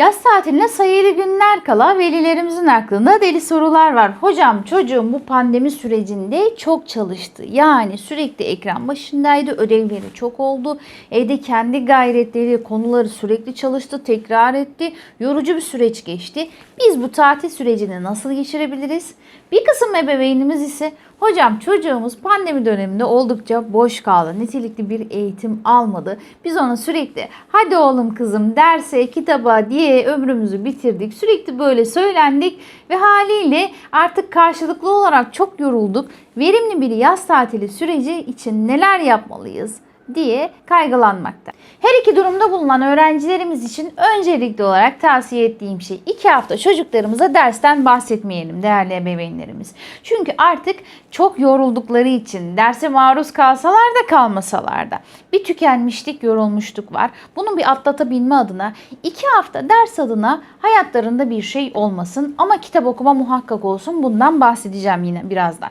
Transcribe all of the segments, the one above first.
Yaz tatiline sayılı günler kala velilerimizin aklında deli sorular var. Hocam çocuğum bu pandemi sürecinde çok çalıştı. Yani sürekli ekran başındaydı, ödevleri çok oldu. Evde kendi gayretleri, konuları sürekli çalıştı, tekrar etti. Yorucu bir süreç geçti. Biz bu tatil sürecini nasıl geçirebiliriz? Bir kısım ebeveynimiz ise Hocam çocuğumuz pandemi döneminde oldukça boş kaldı. Nitelikli bir eğitim almadı. Biz ona sürekli hadi oğlum kızım derse kitaba diye ömrümüzü bitirdik. Sürekli böyle söylendik ve haliyle artık karşılıklı olarak çok yorulduk. Verimli bir yaz tatili süreci için neler yapmalıyız? Diye kaygılanmakta. Her iki durumda bulunan öğrencilerimiz için öncelikli olarak tavsiye ettiğim şey iki hafta çocuklarımıza dersten bahsetmeyelim değerli ebeveynlerimiz. Çünkü artık çok yoruldukları için derse maruz kalsalar da kalmasalar da bir tükenmişlik, yorulmuşluk var. Bunu bir atlatabilme adına iki hafta ders adına hayatlarında bir şey olmasın ama kitap okuma muhakkak olsun. Bundan bahsedeceğim yine birazdan.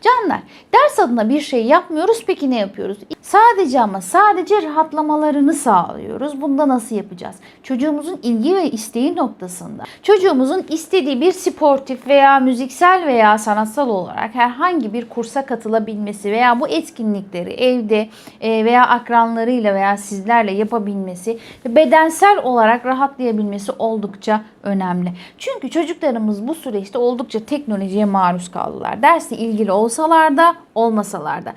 Canlar ders adına bir şey yapmıyoruz peki ne yapıyoruz? Sadece ama sadece rahatlamalarını sağlıyoruz. Bunda nasıl yapacağız? Çocuğumuzun ilgi ve isteği noktasında. Çocuğumuzun istediği bir sportif veya müziksel veya sanatsal olarak herhangi bir kursa katılabilmesi veya bu etkinlikleri evde e, veya akranlarıyla veya sizlerle yapabilmesi ve bedensel olarak rahatlayabilmesi oldukça önemli. Çünkü çocuklarımız bu süreçte oldukça teknolojiye maruz kaldılar. Dersle ilgili olsalar da olmasalar da.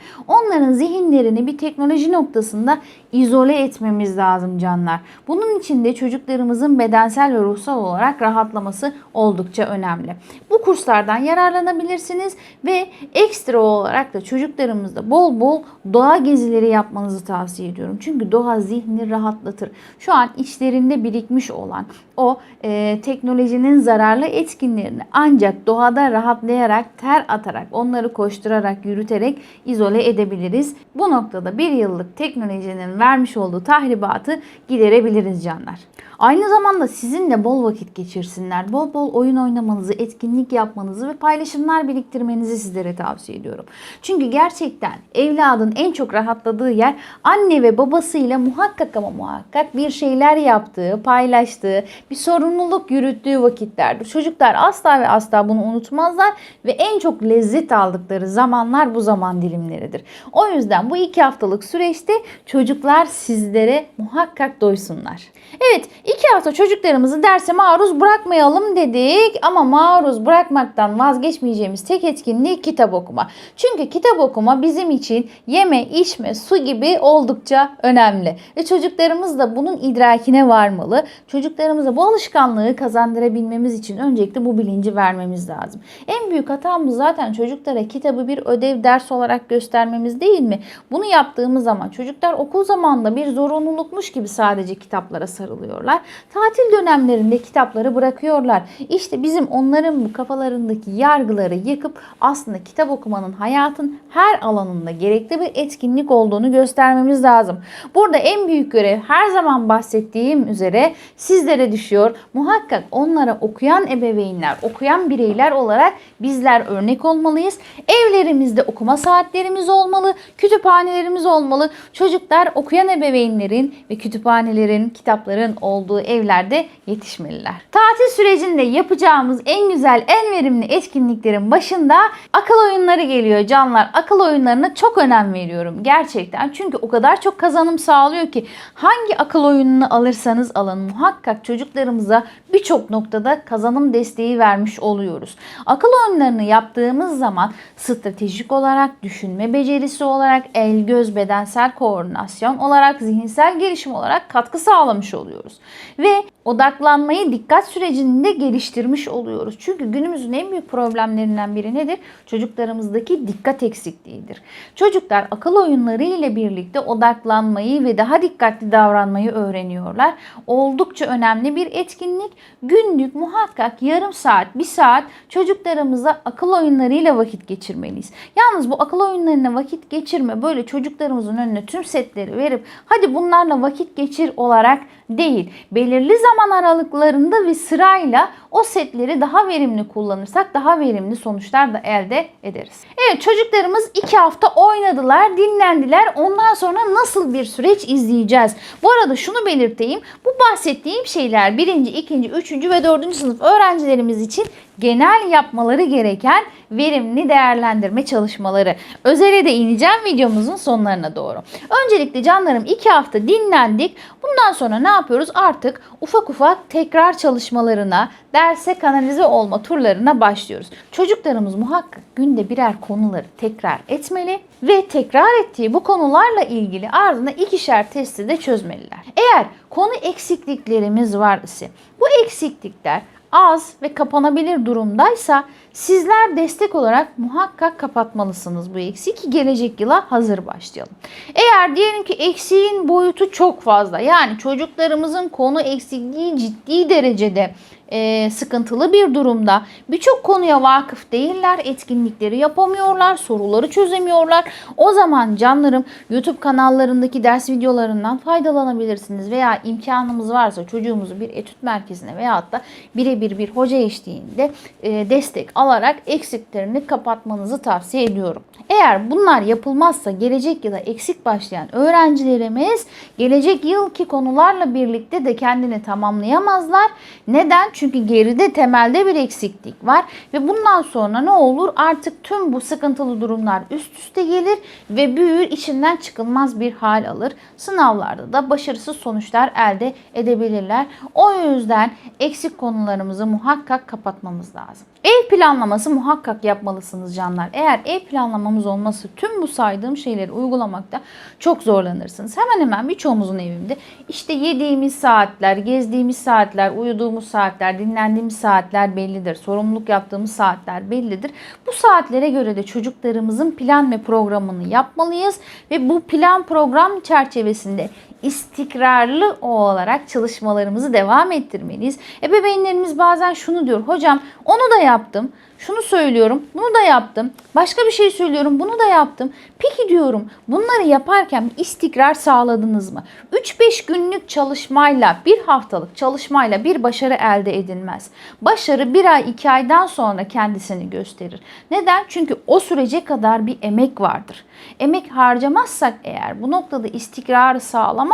Onların zihinlerini bir teknoloji noktasında izole etmemiz lazım canlar. Bunun için de çocuklarımızın bedensel ve ruhsal olarak rahatlaması oldukça önemli. Bu kurslardan yararlanabilirsiniz ve ekstra olarak da çocuklarımızda bol bol doğa gezileri yapmanızı tavsiye ediyorum. Çünkü doğa zihni rahatlatır. Şu an içlerinde birikmiş olan o e, teknolojinin zararlı etkinlerini ancak doğada rahatlayarak, ter atarak, onları koşturarak, yürüterek izole edebiliriz. Bu noktada bir yıllık teknolojinin vermiş olduğu tahribatı giderebiliriz canlar. Aynı zamanda sizinle bol vakit geçirsinler. Bol bol oyun oynamanızı, etkinlik yapmanızı ve paylaşımlar biriktirmenizi sizlere tavsiye ediyorum. Çünkü gerçekten evladın en çok rahatladığı yer anne ve babasıyla muhakkak ama muhakkak bir şeyler yaptığı, paylaştığı, bir sorumluluk yürüttüğü vakitlerdir. Çocuklar asla ve asla bunu unutmazlar ve en çok lezzet aldıkları zamanlar bu zaman dilimleridir. O yüzden bu iki haftalık süreçte çocuklar sizlere muhakkak doysunlar. Evet iki hafta çocuklarımızı derse maruz bırakmayalım dedik ama maruz bırakmaktan vazgeçmeyeceğimiz tek etkinlik kitap okuma. Çünkü kitap okuma bizim için yeme, içme, su gibi oldukça önemli. Ve çocuklarımız da bunun idrakine varmalı. Çocuklarımıza bu alışkanlığı kazandırabilmemiz için öncelikle bu bilinci vermemiz lazım. En büyük hatamız zaten çocuklara kitabı bir ödev ders olarak göstermemiz değil mi? Bunu yaptığımız zaman çocuklar okul zamanında bir zorunlulukmuş gibi sadece kitaplara sarılıyorlar. Tatil dönemlerinde kitapları bırakıyorlar. İşte bizim onların bu kafalarındaki yargıları yıkıp aslında kitap okumanın hayatın her alanında gerekli bir etkinlik olduğunu göstermemiz lazım. Burada en büyük görev her zaman bahsettiğim üzere sizlere düşüyor. Muhakkak onlara okuyan ebeveynler, okuyan bireyler olarak bizler örnek olmalıyız. Evlerimizde okuma saatlerimiz olmalı, kütüphanelerimiz olmalı. Çocuklar okuyan ebeveynlerin ve kütüphanelerin, kitapların olduğu evlerde yetişmeliler. Tatil sürecinde yapacağımız en güzel, en verimli etkinliklerin başında akıl oyunları geliyor canlar. Akıl oyunlarına çok önem veriyorum gerçekten. Çünkü o kadar çok kazanım sağlıyor ki hangi akıl oyununu alırsanız alın muhakkak çocuklarımıza birçok noktada kazanım desteği vermiş oluyoruz. Akıl oyunlarını yaptığımız zaman stratejik olarak, düşünme becerisi olarak, el göz bedensel koordinasyon olarak, zihinsel gelişim olarak katkı sağlamış oluyoruz. Ve odaklanmayı dikkat sürecinde geliştirmiş oluyoruz. Çünkü günümüzün en büyük problemlerinden biri nedir? Çocuklarımızdaki dikkat eksikliğidir. Çocuklar akıl oyunları ile birlikte odaklanmayı ve daha dikkatli davranmayı öğreniyorlar. Oldukça önemli bir etkinlik. Günlük muhakkak yarım saat, bir saat çocuklarımıza akıl oyunlarıyla vakit geçirmeliyiz. Yalnız bu akıl oyunlarına vakit geçirme böyle çocuklarımızın önüne tüm setleri verip hadi bunlarla vakit geçir olarak değil. Belirli zaman aralıklarında ve sırayla o setleri daha verimli kullanırsak daha verimli sonuçlar da elde ederiz. Evet çocuklarımız iki hafta oynadılar, dinlendiler. Ondan sonra nasıl bir süreç izleyeceğiz? Bu arada şunu belirteyim. Bu bahsettiğim şeyler birinci, ikinci, üçüncü ve dördüncü sınıf öğrencilerimiz için genel yapmaları gereken verimli değerlendirme çalışmaları. Özele de ineceğim videomuzun sonlarına doğru. Öncelikle canlarım iki hafta dinlendik. Bundan sonra ne yapıyoruz? Artık ufak ufak tekrar çalışmalarına, derse kanalize olma turlarına başlıyoruz. Çocuklarımız muhakkak günde birer konuları tekrar etmeli ve tekrar ettiği bu konularla ilgili ardına ikişer testi de çözmeliler. Eğer konu eksikliklerimiz var ise bu eksiklikler az ve kapanabilir durumdaysa sizler destek olarak muhakkak kapatmalısınız bu eksiği ki gelecek yıla hazır başlayalım. Eğer diyelim ki eksiğin boyutu çok fazla yani çocuklarımızın konu eksikliği ciddi derecede e, sıkıntılı bir durumda. Birçok konuya vakıf değiller, etkinlikleri yapamıyorlar, soruları çözemiyorlar. O zaman canlarım YouTube kanallarındaki ders videolarından faydalanabilirsiniz veya imkanımız varsa çocuğumuzu bir etüt merkezine veya da birebir bir hoca eşliğinde e, destek alarak eksiklerini kapatmanızı tavsiye ediyorum. Eğer bunlar yapılmazsa gelecek yıla eksik başlayan öğrencilerimiz gelecek yılki konularla birlikte de kendini tamamlayamazlar. Neden? Çünkü geride temelde bir eksiklik var ve bundan sonra ne olur? Artık tüm bu sıkıntılı durumlar üst üste gelir ve büyür içinden çıkılmaz bir hal alır. Sınavlarda da başarısız sonuçlar elde edebilirler. O yüzden eksik konularımızı muhakkak kapatmamız lazım. Ev planlaması muhakkak yapmalısınız canlar. Eğer ev planlamamız olması tüm bu saydığım şeyleri uygulamakta çok zorlanırsınız. Hemen hemen birçoğumuzun evinde işte yediğimiz saatler, gezdiğimiz saatler, uyuduğumuz saatler, dinlendiğimiz saatler bellidir. Sorumluluk yaptığımız saatler bellidir. Bu saatlere göre de çocuklarımızın plan ve programını yapmalıyız ve bu plan program çerçevesinde istikrarlı olarak çalışmalarımızı devam ettirmeliyiz. Ebeveynlerimiz bazen şunu diyor. Hocam onu da yaptım. Şunu söylüyorum. Bunu da yaptım. Başka bir şey söylüyorum. Bunu da yaptım. Peki diyorum bunları yaparken istikrar sağladınız mı? 3-5 günlük çalışmayla, bir haftalık çalışmayla bir başarı elde edilmez. Başarı bir ay, iki aydan sonra kendisini gösterir. Neden? Çünkü o sürece kadar bir emek vardır. Emek harcamazsak eğer bu noktada istikrarı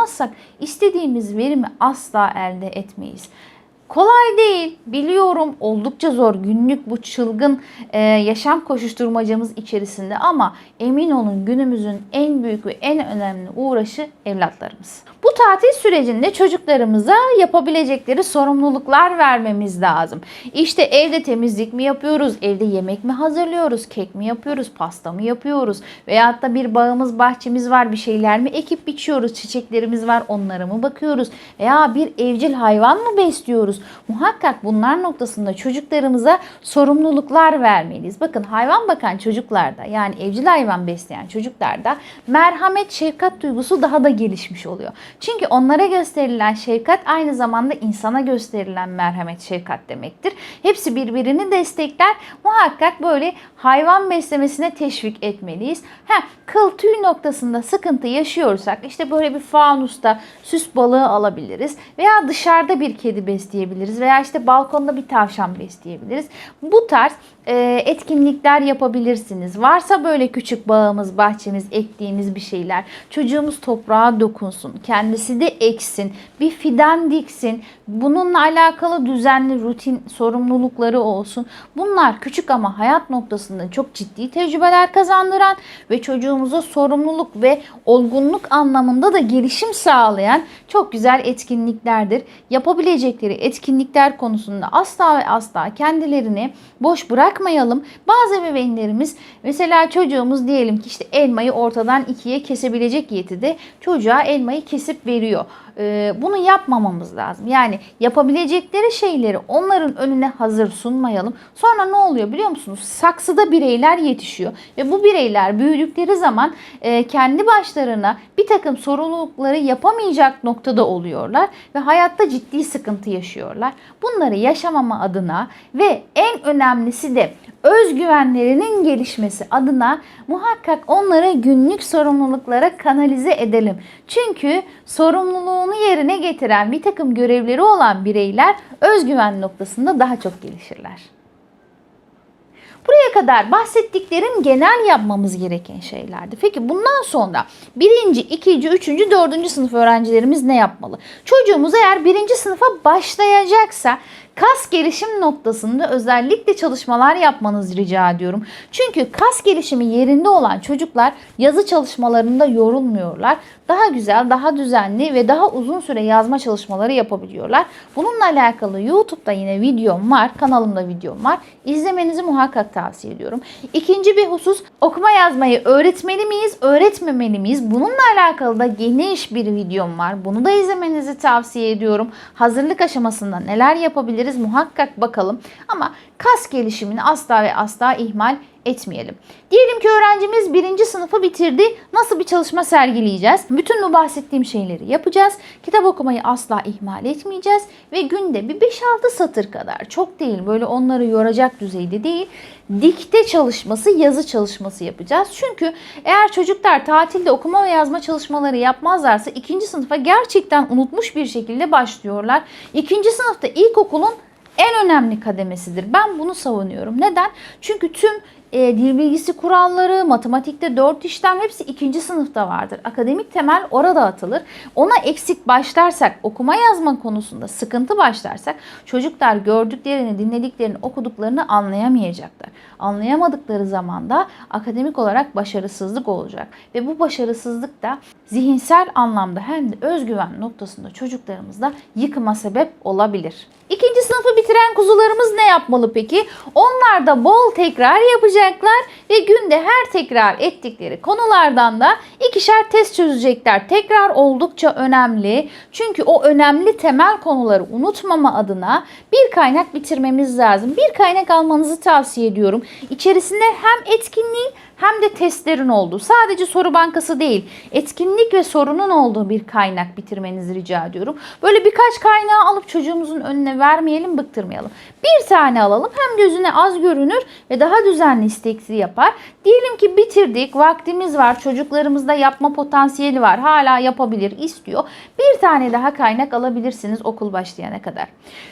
sağlamazsak istediğimiz verimi asla elde etmeyiz. Kolay değil. Biliyorum oldukça zor günlük bu çılgın e, yaşam koşuşturmacamız içerisinde ama emin olun günümüzün en büyük ve en önemli uğraşı evlatlarımız. Bu tatil sürecinde çocuklarımıza yapabilecekleri sorumluluklar vermemiz lazım. İşte evde temizlik mi yapıyoruz, evde yemek mi hazırlıyoruz, kek mi yapıyoruz, pasta mı yapıyoruz veyahut da bir bağımız, bahçemiz var bir şeyler mi ekip biçiyoruz, çiçeklerimiz var onlara mı bakıyoruz veya bir evcil hayvan mı besliyoruz? Muhakkak bunlar noktasında çocuklarımıza sorumluluklar vermeliyiz. Bakın hayvan bakan çocuklarda yani evcil hayvan besleyen çocuklarda merhamet, şefkat duygusu daha da gelişmiş oluyor. Çünkü onlara gösterilen şefkat aynı zamanda insana gösterilen merhamet, şefkat demektir. Hepsi birbirini destekler. Muhakkak böyle hayvan beslemesine teşvik etmeliyiz. Ha, kıl tüy noktasında sıkıntı yaşıyorsak işte böyle bir fanusta süs balığı alabiliriz veya dışarıda bir kedi besleyebiliriz veya işte balkonda bir tavşan besleyebiliriz. Bu tarz etkinlikler yapabilirsiniz. Varsa böyle küçük bağımız, bahçemiz, ektiğimiz bir şeyler. Çocuğumuz toprağa dokunsun. Kendisi de eksin. Bir fidan diksin. Bununla alakalı düzenli rutin sorumlulukları olsun. Bunlar küçük ama hayat noktasında çok ciddi tecrübeler kazandıran ve çocuğumuza sorumluluk ve olgunluk anlamında da gelişim sağlayan çok güzel etkinliklerdir. Yapabilecekleri etkinlikler konusunda asla ve asla kendilerini boş bırakmayalım. Bazı ebeveynlerimiz mesela çocuğumuz diyelim ki işte elmayı ortadan ikiye kesebilecek yetide çocuğa elmayı kesip veriyor. Ee, bunu yapmamamız lazım. Yani yapabilecekleri şeyleri onların önüne hazır sunmayalım. Sonra ne oluyor biliyor musunuz? Saksıda bireyler yetişiyor ve bu bireyler büyüdükleri zaman e, kendi başlarına bir takım sorumlulukları yapamayacak noktada oluyorlar ve hayatta ciddi sıkıntı yaşıyorlar. Bunları yaşamama adına ve en önemlisi de özgüvenlerinin gelişmesi adına muhakkak onları günlük sorumluluklara kanalize edelim. Çünkü sorumluluğunu yerine getiren bir takım görevleri olan bireyler özgüven noktasında daha çok gelişirler. Buraya kadar bahsettiklerim genel yapmamız gereken şeylerdi. Peki bundan sonra birinci, ikinci, üçüncü, dördüncü sınıf öğrencilerimiz ne yapmalı? Çocuğumuz eğer birinci sınıfa başlayacaksa kas gelişim noktasında özellikle çalışmalar yapmanızı rica ediyorum. Çünkü kas gelişimi yerinde olan çocuklar yazı çalışmalarında yorulmuyorlar. Daha güzel, daha düzenli ve daha uzun süre yazma çalışmaları yapabiliyorlar. Bununla alakalı YouTube'da yine videom var, kanalımda videom var. İzlemenizi muhakkak tavsiye ediyorum. İkinci bir husus okuma yazmayı öğretmeli miyiz, öğretmemeli miyiz? Bununla alakalı da geniş bir videom var. Bunu da izlemenizi tavsiye ediyorum. Hazırlık aşamasında neler yapabiliriz muhakkak bakalım. Ama kas gelişimini asla ve asla ihmal etmeyelim. Diyelim ki öğrencimiz birinci sınıfı bitirdi. Nasıl bir çalışma sergileyeceğiz? Bütün bu bahsettiğim şeyleri yapacağız. Kitap okumayı asla ihmal etmeyeceğiz. Ve günde bir 5-6 satır kadar çok değil böyle onları yoracak düzeyde değil. Dikte çalışması, yazı çalışması yapacağız. Çünkü eğer çocuklar tatilde okuma ve yazma çalışmaları yapmazlarsa ikinci sınıfa gerçekten unutmuş bir şekilde başlıyorlar. İkinci sınıfta ilkokulun en önemli kademesidir. Ben bunu savunuyorum. Neden? Çünkü tüm e, dil bilgisi kuralları, matematikte dört işlem hepsi ikinci sınıfta vardır. Akademik temel orada atılır. Ona eksik başlarsak, okuma yazma konusunda sıkıntı başlarsak çocuklar gördüklerini, dinlediklerini, okuduklarını anlayamayacaklar. Anlayamadıkları zaman da akademik olarak başarısızlık olacak. Ve bu başarısızlık da zihinsel anlamda hem de özgüven noktasında çocuklarımızda yıkıma sebep olabilir. İkinci sınıfı bitiren kuzularımız ne yapmalı peki? Onlar da bol tekrar yapacaklar ve günde her tekrar ettikleri konulardan da ikişer test çözecekler. Tekrar oldukça önemli. Çünkü o önemli temel konuları unutmama adına bir kaynak bitirmemiz lazım. Bir kaynak almanızı tavsiye ediyorum. İçerisinde hem etkinliğin hem de testlerin olduğu, sadece soru bankası değil, etkinlik ve sorunun olduğu bir kaynak bitirmenizi rica ediyorum. Böyle birkaç kaynağı alıp çocuğumuzun önüne vermeyelim, bıktırmayalım. Bir tane alalım, hem gözüne az görünür ve daha düzenli istekli yapar. Diyelim ki bitirdik, vaktimiz var, çocuklarımızda yapma potansiyeli var, hala yapabilir, istiyor. Bir tane daha kaynak alabilirsiniz okul başlayana kadar.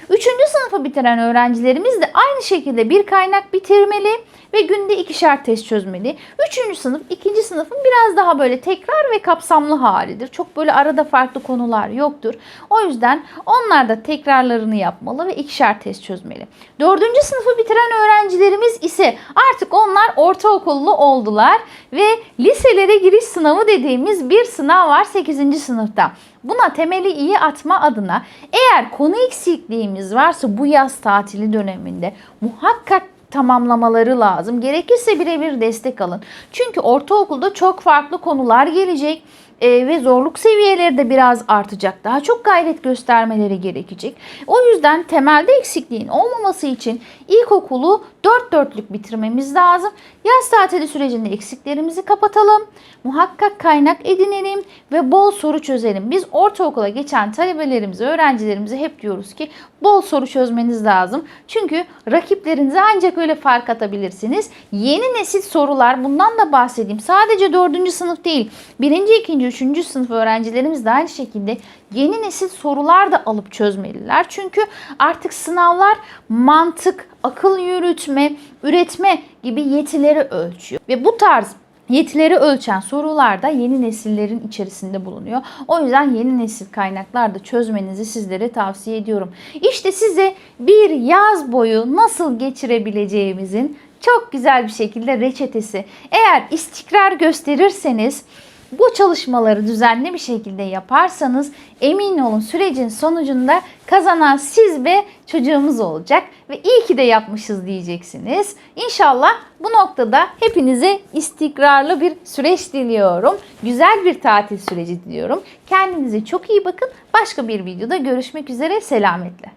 Üçüncü sınıfı bitiren öğrencilerimiz de aynı şekilde bir kaynak bitirmeli ve günde ikişer test çözmeli. Üçüncü sınıf, ikinci sınıfın biraz daha böyle tekrar ve kapsamlı halidir. Çok böyle arada farklı konular yoktur. O yüzden onlar da tekrarlarını yapmalı ve ikişer test çözmeli. Dördüncü sınıfı bitiren öğrencilerimiz ise artık onlar ortaokullu oldular ve liselere giriş sınavı dediğimiz bir sınav var 8. sınıfta. Buna temeli iyi atma adına eğer konu eksikliğimiz varsa bu yaz tatili döneminde muhakkak tamamlamaları lazım. Gerekirse birebir destek alın. Çünkü ortaokulda çok farklı konular gelecek e, ve zorluk seviyeleri de biraz artacak. Daha çok gayret göstermeleri gerekecek. O yüzden temelde eksikliğin olmaması için ilkokulu dört dörtlük bitirmemiz lazım. Yaz tatili sürecinde eksiklerimizi kapatalım. Muhakkak kaynak edinelim ve bol soru çözelim. Biz ortaokula geçen talebelerimize, öğrencilerimize hep diyoruz ki bol soru çözmeniz lazım. Çünkü rakiplerinize ancak öyle fark atabilirsiniz. Yeni nesil sorular bundan da bahsedeyim. Sadece dördüncü sınıf değil. Birinci, ikinci, üçüncü sınıf öğrencilerimiz de aynı şekilde yeni nesil sorular da alıp çözmeliler. Çünkü artık sınavlar mantık, akıl yürütme, üretme gibi yetileri ölçüyor. Ve bu tarz Yetileri ölçen sorular da yeni nesillerin içerisinde bulunuyor. O yüzden yeni nesil kaynaklarda çözmenizi sizlere tavsiye ediyorum. İşte size bir yaz boyu nasıl geçirebileceğimizin çok güzel bir şekilde reçetesi. Eğer istikrar gösterirseniz bu çalışmaları düzenli bir şekilde yaparsanız emin olun sürecin sonucunda kazanan siz ve çocuğumuz olacak ve iyi ki de yapmışız diyeceksiniz. İnşallah bu noktada hepinize istikrarlı bir süreç diliyorum. Güzel bir tatil süreci diliyorum. Kendinize çok iyi bakın. Başka bir videoda görüşmek üzere. Selametle.